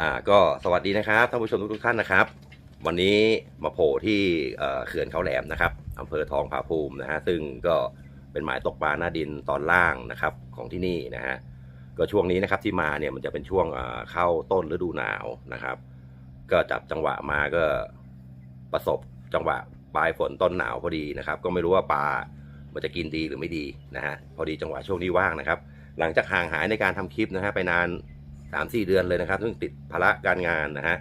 อ่าก็สวัสดีนะครับท่านผู้ชมทุกท่านนะครับ วันนี้มาโผล่ที่เอ่อเขื่อนเขาแหลมนะครับอำเภอทองผาภูมินะฮะซึ่งก็เป็นหมายตกปลาหน้าดินตอนล่างนะครับของที่นี่นะฮะก็ช่วงนี้นะครับที่มาเนี่ยมันจะเป็นช่วงเอ่อเข้าต้นฤดูหนาวนะครับ ก็จับจังหวะมาก็ประสบจังหวะปลายฝนต้นหนาวพอดีนะครับ ก็ไม่รู้ว่าปลามันจะกินดีหรือไม่ดีนะฮะพอดีจังหวะช่วงนี้ว่างนะครับ หลังจากห่างหายในการทำคลิปนะฮะไปนาน สามสี่เดือนเลยนะครับซึ่งติดภาระการงานนะฮะ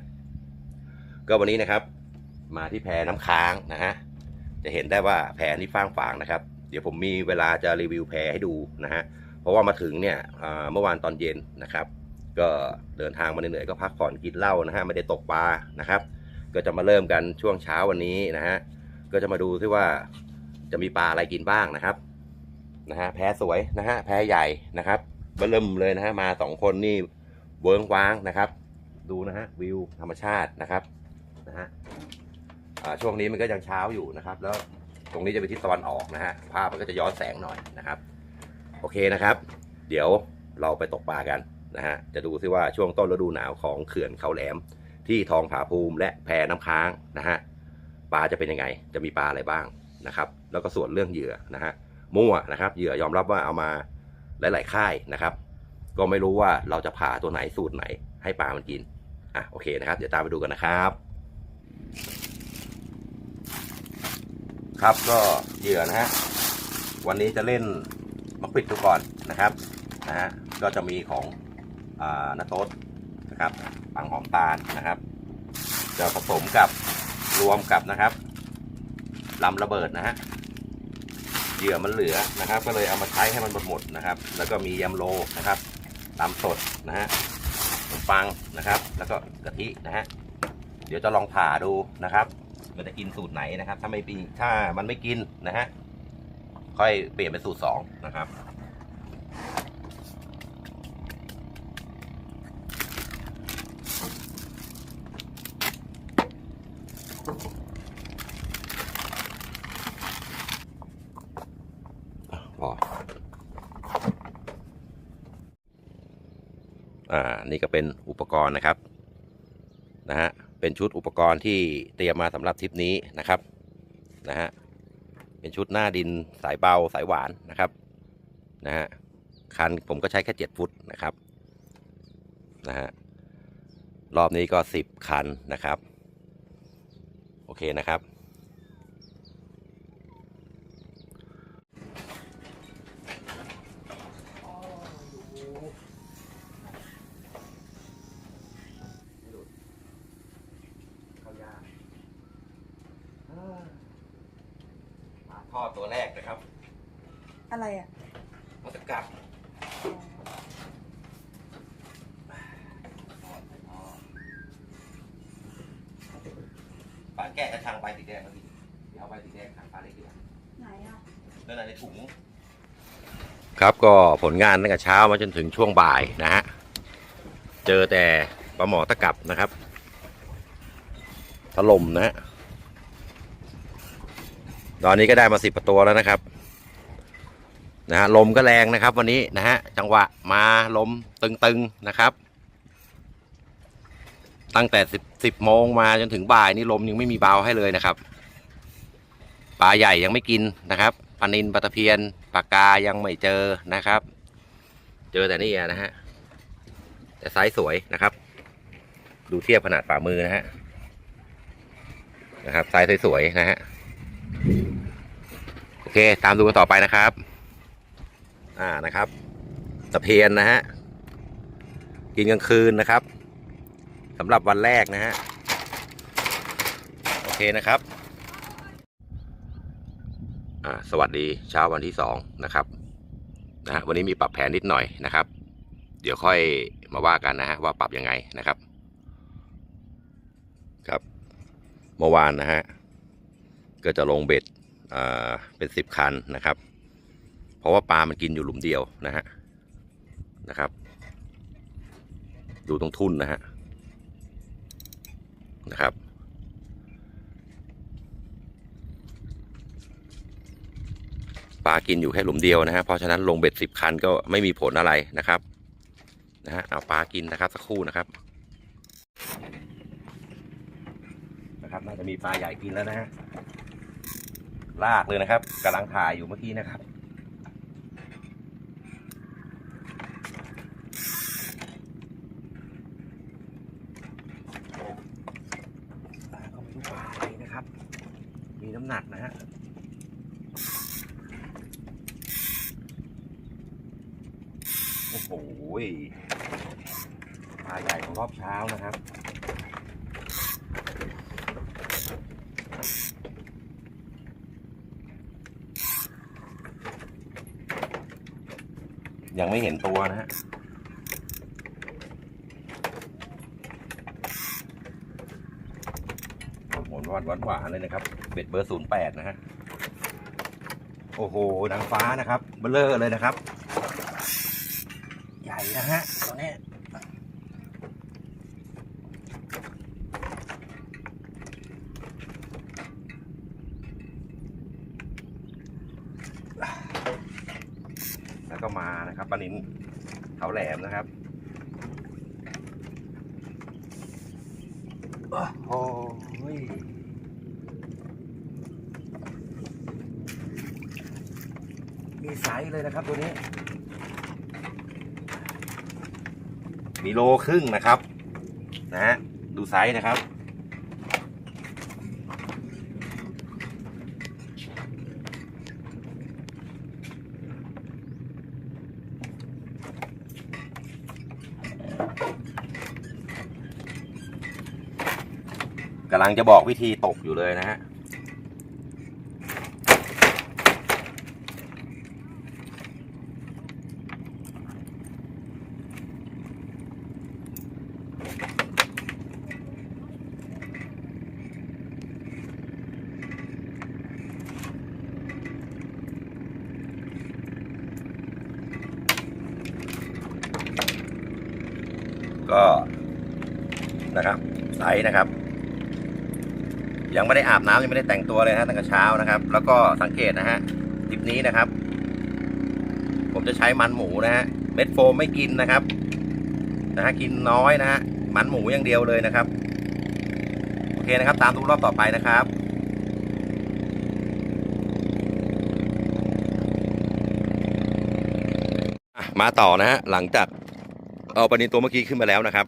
ก็วันนี้นะครับ มาที่แพน้ำค้างนะฮะจะเห็นได้ว่าแพนี่ฟ้างฝางนะครับ เดี๋ยวผมมีเวลาจะรีวิวแพให้ดูนะฮะเพราะว่ามาถึงเนี่ยเมื่อวานตอนเย็นนะครับ ก็เดินทางมาเหนื่อยๆก็พักผ่อนกินเหล้านะฮะไม่ได้ตกปลานะครับ ก็จะมาเริ่มกันช่วงเช้าวันนี้นะฮะก็จะมาดูที่ว่าจะมีปลาอะไรกินบ้างนะครับนะฮะแพสวยนะฮะแพใหญ่นะครับเบิ่มเลยนะฮะมาสองคนนี่ เวิ้งว้างนะครับ ดูนะฮะวิวธรรมชาตินะครับนะฮะช่วงนี้มันก็ยังเช้าอยู่นะครับ แล้วตรงนี้จะเป็นทิศตะวันออกนะฮะภาพมันก็จะย้อนแสงหน่อยนะครับ โอเคนะครับ เดี๋ยวเราไปตกปลากันนะฮะจะดูซิว่าช่วงต้นฤดูหนาวของเขื่อนเขาแหลม ที่ทองผาภูมิและแพน้ำค้างนะฮะปลาจะเป็นยังไง จะมีปลาอะไรบ้างนะครับ แล้วก็ส่วนเรื่องเหยื่อนะฮะมั่วนะครับเหยื่อยอมรับว่าเอามาหลาย ๆ ค่ายนะครับ ก็ไม่รู้ว่าเราจะผ่าตัวไหนสูตรไหน ให้ปลามันกิน อะโอเคนะครับ เดี๋ยวตามไปดูกันนะครับ ครับก็เหยื่อนะฮะวันนี้จะเล่นมักปิดดูก่อนนะครับนะฮะก็จะมีของอ่านาโต๊ดนะครับปังหอมตาลนะครับ จะผสมกับรวมกับนะครับลำระเบิดนะฮะเหยื่อมันเหลือนะครับ ก็เลยเอามาใช้ให้มันหมดหมดนะครับ แล้วก็มียำโลนะครับ ตำสดนะฮะขนมปังนะครับ แล้วก็กะทินะฮะ เดี๋ยวจะลองผ่าดูนะครับมันจะกินสูตรไหนนะครับ ถ้าไม่ปีถ้ามันไม่กินนะฮะ ค่อยเปลี่ยนเป็นสูตรสองนะครับ พอ อ่านี่ก็เป็นอุปกรณ์นะครับนะฮะเป็นชุดอุปกรณ์ที่เตรียมมาสำหรับทริปนี้นะครับนะฮะเป็นชุดหน้าดินสายเบาสายหวานนะครับนะฮะคันผมก็ใช้แค่เจ็ดฟุตนะครับนะฮะรอบนี้ก็สิบคันนะครับ โอเคนะครับ ท่อตัวแรกนะครับอะไรอะมันจะกัดปานแก้กระชังใบสีแดงแล้วดิเดี๋ยวเอาใบสีแดงขังปลาเล็กดีกว่าไหนอะนั่นในถุง ครับก็ผลงานตั้งแต่เช้ามาจนถึงช่วงบ่ายนะฮะ เจอแต่ปลาหมอตะกับนะครับถล่มนะฮะ ตอนนี้ก็ได้มาสิบประตัวแล้วนะครับนะฮะลมก็แรงนะครับ วันนี้นะฮะจังหวะมาลมตึงๆนะครับ ตั้งแต่สิบสิบโมงมาจนถึงบ่ายนี่ลมยังไม่มีเบาให้เลยนะครับปลาใหญ่ยังไม่กินนะครับปลานินปลาตะเพียนปลากายังไม่เจอนะครับ เจอแต่นี่นะฮะแต่ไซส์สวยนะครับ ดูเทียบขนาดฝ่ามือนะฮะนะครับไซส์สวยๆนะฮะ เค ตามดูกันต่อไปนะครับ อ่านะครับตะเพียนนะฮะกินกลางคืนนะครับสำหรับวันแรกนะฮะโอเคนะครับอ่าสวัสดีเช้าวันที่สองนะครับนะฮะวันนี้มีปรับแผนนิดหน่อยนะครับ เดี๋ยวค่อยมาว่ากันนะฮะว่าปรับยังไงนะครับ ครับเมื่อวานนะฮะก็จะลงเบ็ด เป็นสิบคันนะครับ เพราะว่าปลามันกินอยู่หลุมเดียวนะฮะนะครับ ดูตรงทุ่นนะฮะนะครับปลากินอยู่แค่หลุมเดียวนะฮะเพราะฉะนั้นลงเบ็ดสิบคันก็ไม่มีผลอะไรนะครับนะฮะเอาปลากินนะครับสักครู่นะครับนะครับน่าจะมีปลาใหญ่กินแล้วนะฮะ ลากเลยนะครับกำลังถ่ายอยู่เมื่อกี้นะครับปลาก็ไม่รู้ปลาอะไรนะครับ มีน้ำหนักนะฮะโอ้โหปลาใหญ่ของรอบเช้านะครับ ยังไม่เห็นตัวนะฮะหมุนวัดวัดหวานเลยนะครับ เบ็ดเบอร์ศูนย์แปดนะฮะ โอ้โหนางฟ้านะครับเบลเลอร์เลยนะครับ ใหญ่นะฮะตัวนี้แล้วก็มา นะครับปลานินเขาแหลมนะครับโอ้ยมีไซส์เลยนะครับตัวนี้ มีโลครึ่งนะครับ นะฮะดูไซส์นะครับำลังจะบอกวิธีตกอยู่เลยนะฮะก็นะครับไซส์นะครับ ยังไม่ได้อาบน้ำยังไม่ได้แต่งตัวเลยนะตั้งแต่เช้านะครับ แล้วก็สังเกตนะฮะคลิปนี้นะครับ ผมจะใช้มันหมูนะฮะเม็ดโฟมไม่กินนะครับนะฮะกินน้อยนะฮะมันหมูอย่างเดียวเลยนะครับ โอเคนะครับ ตามดูรอบต่อไปนะครับมาต่อนะฮะหลังจากเอาปลานินตัวเมื่อกี้ขึ้นมาแล้วนะครับ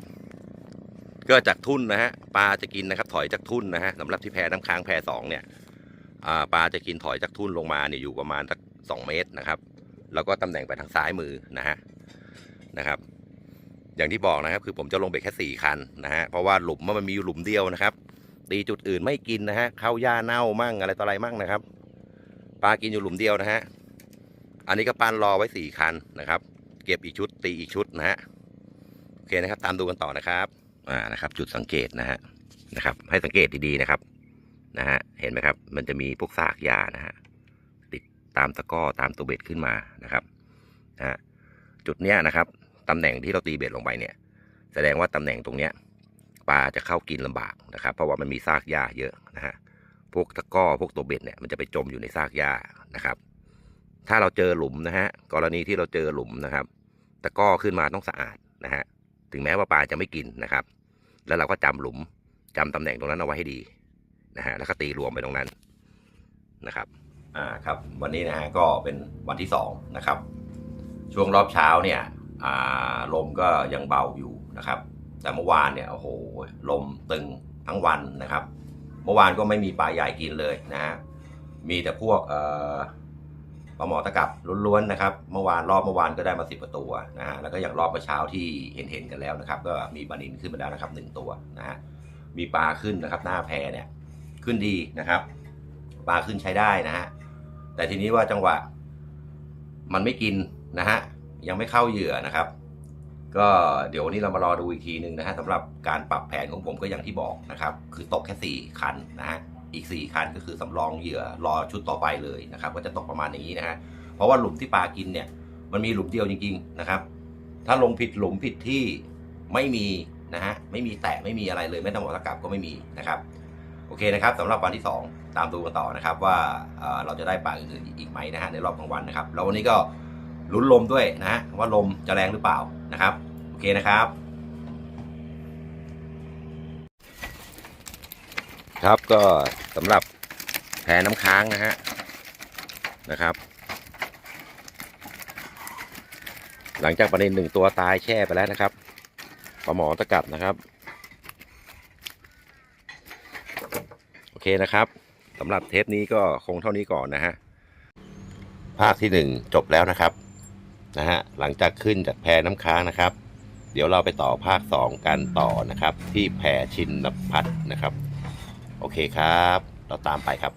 ก็จากทุ่นนะฮะปลาจะกินนะครับถอยจากทุ่นนะฮะสำหรับที่แพน้ำค้างแพสองเนี่ยปลาจะกินถอยจากทุ่นลงมาเนี่ยอยู่ประมาณสักสองเมตรนะครับแล้วก็ตำแหน่งไปทางซ้ายมือนะฮะนะครับอย่างที่บอกนะครับคือผมจะลงไปแค่สี่คันนะฮะเพราะว่าหลุมมันมีอยู่หลุมเดียวนะครับ ตีจุดอื่นไม่กินนะฮะเข้าหญ้าเน่ามั่งอะไรต่ออะไรมั่งนะครับ ปลากินอยู่หลุมเดียวนะฮะอันนี้ก็ปั้นรอไว้สี่คันนะครับ เก็บอีกชุดตีอีกชุดนะฮะโอเคนะครับ ตามดูกันต่อนะครับ อ่านะครับ จุดสังเกตนะฮะนะครับ ให้สังเกตดีๆนะครับนะฮะเห็นไหมครับ มันจะมีพวกซากยานะฮะติดตามตะก้อตามตัวเบ็ดขึ้นมานะครับนะฮะจุดเนี้ยนะครับตำแหน่งที่เราตีเบ็ดลงไปเนี่ย แสดงว่าตำแหน่งตรงเนี้ยปลาจะเข้ากินลำบากนะครับ เพราะว่ามันมีซากหญ้าเยอะนะฮะพวกตะก้อพวกตัวเบ็ดเนี่ยมันจะไปจมอยู่ในซากหญ้านะครับ ถ้าเราเจอหลุมนะฮะกรณีที่เราเจอหลุมนะครับ ตะก้อขึ้นมาต้องสะอาดนะฮะถึงแม้ว่าปลาจะไม่กินนะครับ แล้วเราก็จำหลุมจำตำแหน่งตรงนั้นเอาไว้ให้ดีนะฮะแล้วก็ตีรวมไปตรงนั้นนะครับอ่าครับวันนี้นะฮะก็เป็นวันที่สองนะครับ ช่วงรอบเช้าเนี่ยอ่าลมก็ยังเบาอยู่นะครับ แต่เมื่อวานเนี่ยโอ้โหลมตึงทั้งวันนะครับ เมื่อวานก็ไม่มีปลาใหญ่กินเลยนะฮะมีแต่พวกเอ่อ ปลาหมอตะกับล้วนๆนะครับ เมื่อวานรอบเมื่อวานก็ได้มาสิบกว่าตัวนะฮะแล้วก็อย่างรอบเมื่อเช้าที่เห็นๆกันแล้วนะครับ ก็มีปลานินขึ้นมาแล้วนะครับหนึ่งตัวนะฮะมีปลาขึ้นนะครับ หน้าแพเนี่ยขึ้นดีนะครับ ปลาขึ้นใช้ได้นะฮะแต่ทีนี้ว่าจังหวะ มันไม่กินนะฮะยังไม่เข้าเหยื่อนะครับ ก็เดี๋ยววันนี้เรามารอดูอีกทีหนึ่งนะฮะสำหรับการปรับแผนของผมก็อย่างที่บอกนะครับ คือตกแค่สี่คันนะฮะ อีก 4 คันก็คือสำรองเหยื่อรอชุดต่อไปเลยนะครับ ก็จะตกประมาณอย่างนี้นะฮะเพราะว่าหลุมที่ปลากินเนี่ยมันมีหลุมเดียวจริง ๆนะครับ ถ้าลงผิดหลุมผิดที่ไม่มีนะฮะไม่มีแตะไม่มีอะไรเลยไม่ต้องบอกตะกับก็ไม่มีนะครับโอเคนะครับสำหรับวันที่ 2 ตามดูกันต่อนะครับว่าเอ่อเราจะได้ปลาอื่นๆอีกไหมนะฮะในรอบกลางวันนะครับแล้ววันนี้ก็ลุ้นลมด้วยนะฮะว่าลมจะแรงหรือเปล่านะครับ โอเคนะครับ ครับก็สำหรับแพน้ำค้างนะฮะนะครับ หลังจากประเด็นหนึ่งตัวตายแช่ไปแล้วนะครับปลาหมอตะกัดนะครับ โอเคนะครับสำหรับเทปนี้ก็คงเท่านี้ก่อนนะฮะภาคที่หนึ่งจบแล้วนะครับนะฮะหลังจากขึ้นจากแพน้ำค้างนะครับ เดี๋ยวเราไปต่อภาคสองกันต่อนะครับ ที่แพชินพัฒน์นะครับ โอเคครับ เราตามไปครับ